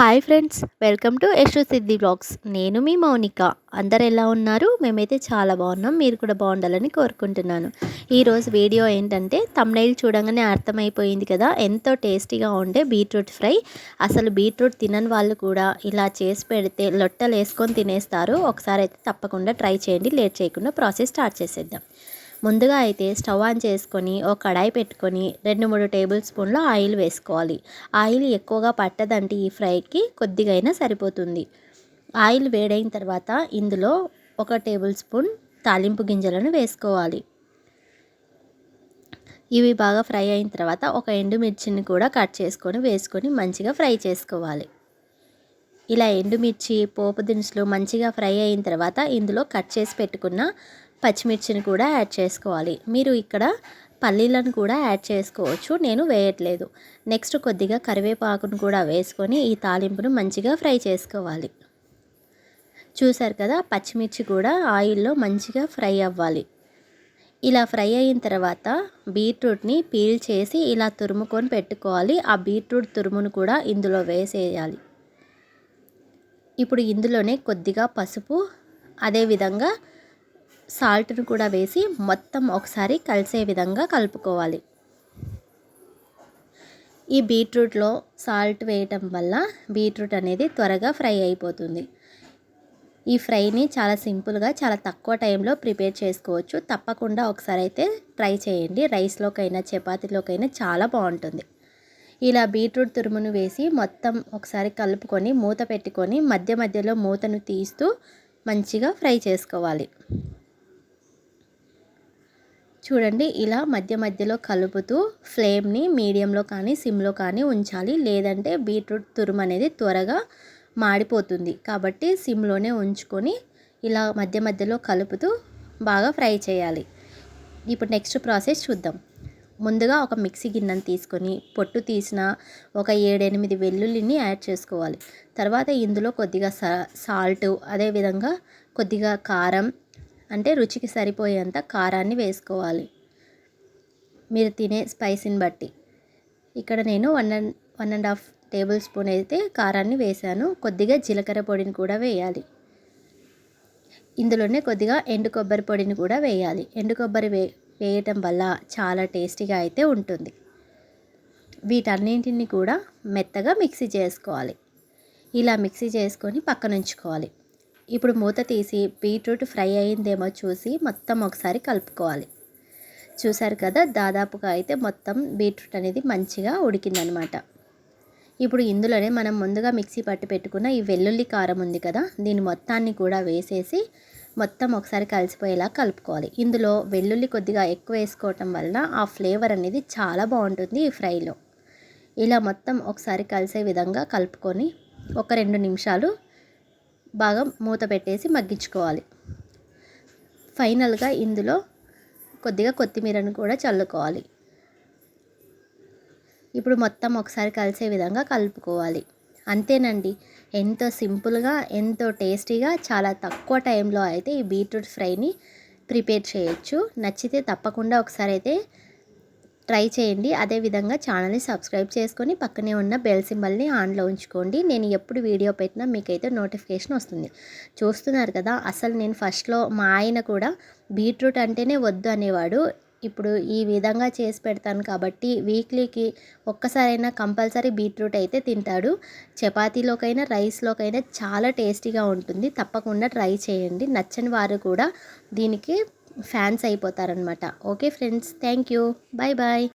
Hi friends welcome to Yashu Siddhi blogs. నేను మీ మౌనిక. అందరు ఎలా ఉన్నారు? మేమైతే చాలా బాగున్నాం. మీరు కూడా బాగుండాలని కోరుకుంటున్నాను. ఈరోజు వీడియో ఏంటంటే తమ్నైల్ చూడంగానే అర్థమైపోయింది కదా. ఎంతో టేస్టీగా ఉండే బీట్రూట్ ఫ్రై. అసలు బీట్రూట్ తినని వాళ్ళు కూడా ఇలా చేసి పెడితే లొట్టలు వేసుకొని తినేస్తారు. ఒకసారి అయితే తప్పకుండా ట్రై చేయండి. లేట్ చేయకుండా ప్రాసెస్ స్టార్ట్ చేసేద్దాం. ముందుగా అయితే స్టవ్ ఆన్ చేసుకొని ఒక కడాయి పెట్టుకొని రెండు మూడు టేబుల్ స్పూన్ల ఆయిల్ వేసుకోవాలి. ఆయిల్ ఎక్కువగా పట్టదంటే ఈ ఫ్రైకి కొద్దిగా అయినా సరిపోతుంది. ఆయిల్ వేడైన తర్వాత ఇందులో ఒక టేబుల్ స్పూన్ తాలింపు గింజలను వేసుకోవాలి. ఇవి బాగా ఫ్రై అయిన తర్వాత ఒక ఎండుమిర్చిని కూడా కట్ చేసుకొని వేసుకొని మంచిగా ఫ్రై చేసుకోవాలి. ఇలా ఎండుమిర్చి పోపు దినుసులు మంచిగా ఫ్రై అయిన తర్వాత ఇందులో కట్ చేసి పెట్టుకున్న పచ్చిమిర్చిని కూడా యాడ్ చేసుకోవాలి. మీరు ఇక్కడ పల్లీలను కూడా యాడ్ చేసుకోవచ్చు. నేను వేయట్లేదు. నెక్స్ట్ కొద్దిగా కరివేపాకును కూడా వేసుకొని ఈ తాలింపును మంచిగా ఫ్రై చేసుకోవాలి. చూసారు కదా పచ్చిమిర్చి కూడా ఆయిల్లో మంచిగా ఫ్రై అవ్వాలి. ఇలా ఫ్రై అయిన తర్వాత బీట్రూట్ని పీల్ చేసి ఇలా తురుముకొని పెట్టుకోవాలి. ఆ బీట్రూట్ తురుమును కూడా ఇందులో వేసేయాలి. ఇప్పుడు ఇందులోనే కొద్దిగా పసుపు అదేవిధంగా సాల్ట్ను కూడా వేసి మొత్తం ఒకసారి కలిసే విధంగా కలుపుకోవాలి. ఈ బీట్రూట్లో సాల్ట్ వేయటం వల్ల బీట్రూట్ అనేది త్వరగా ఫ్రై అయిపోతుంది. ఈ ఫ్రైని చాలా సింపుల్గా చాలా తక్కువ టైంలో ప్రిపేర్ చేసుకోవచ్చు. తప్పకుండా ఒకసారి అయితే ట్రై చేయండి. రైస్లోకైనా చపాతీలోకైనా చాలా బాగుంటుంది. ఇలా బీట్రూట్ తురుమును వేసి మొత్తం ఒకసారి కలుపుకొని మూత పెట్టుకొని మధ్య మధ్యలో మూతను తీస్తూ మంచిగా ఫ్రై చేసుకోవాలి. చూడండి ఇలా మధ్య మధ్యలో కలుపుతూ ఫ్లేమ్ని మీడియంలో కానీ సిమ్లో కానీ ఉంచాలి. లేదంటే బీట్రూట్ తురుము అనేది త్వరగా మాడిపోతుంది. కాబట్టి సిమ్లోనే ఉంచుకొని ఇలా మధ్య మధ్యలో కలుపుతూ బాగా ఫ్రై చేయాలి. ఇప్పుడు నెక్స్ట్ ప్రాసెస్ చూద్దాం. ముందుగా ఒక మిక్సీ గిన్నెను తీసుకొని పొట్టు తీసిన ఒక ఏడెనిమిది వెల్లుల్లిని యాడ్ చేసుకోవాలి. తర్వాత ఇందులో కొద్దిగా సాల్ట్ అదేవిధంగా కొద్దిగా కారం అంటే రుచికి సరిపోయేంత కారాన్ని వేసుకోవాలి. మీరు తినే స్పైసీని బట్టి. ఇక్కడ నేను one and one and half tablespoon అయితే కారాన్ని వేసాను కొద్దిగా జీలకర్ర పొడిని కూడా వేయాలి. ఇందులోనే కొద్దిగా ఎండు కొబ్బరి పొడిని కూడా వేయాలి. ఎండు కొబ్బరి వే వేయటం వల్ల చాలా టేస్టీగా అయితే ఉంటుంది. వీటన్నింటిని కూడా మెత్తగా మిక్సీ చేసుకోవాలి. ఇలా మిక్సీ చేసుకొని పక్కన ఉంచుకోవాలి ఇప్పుడు మూత తీసి బీట్రూట్ ఫ్రై అయిందేమో చూసి మొత్తం ఒకసారి కలుపుకోవాలి. చూసారు కదా దాదాపుగా అయితే మొత్తం బీట్రూట్ అనేది మంచిగా ఉడికిందనమాట. ఇప్పుడు ఇందులోనే మనం ముందుగా మిక్సీ పట్టి పెట్టుకున్న ఈ వెల్లుల్లి కారం ఉంది కదా దీని మొత్తాన్ని కూడా వేసేసి మొత్తం ఒకసారి కలిసిపోయేలా కలుపుకోవాలి. ఇందులో వెల్లుల్లి కొద్దిగా ఎక్కువ వేసుకోవటం వలన ఆ ఫ్లేవర్ అనేది చాలా బాగుంటుంది ఈ ఫ్రైలో. ఇలా మొత్తం ఒకసారి కలిసే విధంగా కలుపుకొని ఒక రెండు నిమిషాలు బాగా మూత పెట్టేసి మగ్గించుకోవాలి. ఫైనల్గా ఇందులో కొద్దిగా కొత్తిమీరను కూడా చల్లుకోవాలి. ఇప్పుడు మొత్తం ఒకసారి కలిసే విధంగా కలుపుకోవాలి. అంతేనండి ఎంతో సింపుల్గా ఎంతో టేస్టీగా చాలా తక్కువ టైంలో అయితే ఈ బీట్రూట్ ఫ్రైని ప్రిపేర్ చేయొచ్చు. నచ్చితే తప్పకుండా ఒకసారి అయితే ట్రై చేయండి. అదేవిధంగా ఛానల్ని సబ్స్క్రైబ్ చేసుకొని పక్కనే ఉన్న బెల్ సింబల్ని ఆన్లో ఉంచుకోండి. నేను ఎప్పుడు వీడియో పెట్టినా మీకైతే నోటిఫికేషన్ వస్తుంది. చూస్తున్నారు కదా అసలు నేను ఫస్ట్లో మా ఆయన కూడా బీట్రూట్ అంటేనే వద్దు అనేవాడు. ఇప్పుడు ఈ విధంగా చేసి పెడతాను కాబట్టి వీక్లీకి ఒక్కసారైనా కంపల్సరీ బీట్రూట్ అయితే తింటాడు. చపాతీలోకైనా రైస్లోకైనా చాలా టేస్టీగా ఉంటుంది. తప్పకుండా ట్రై చేయండి. నచ్చని వారు కూడా దీనికి fans అయిపోతారనమాట okay friends thank you. Bye bye.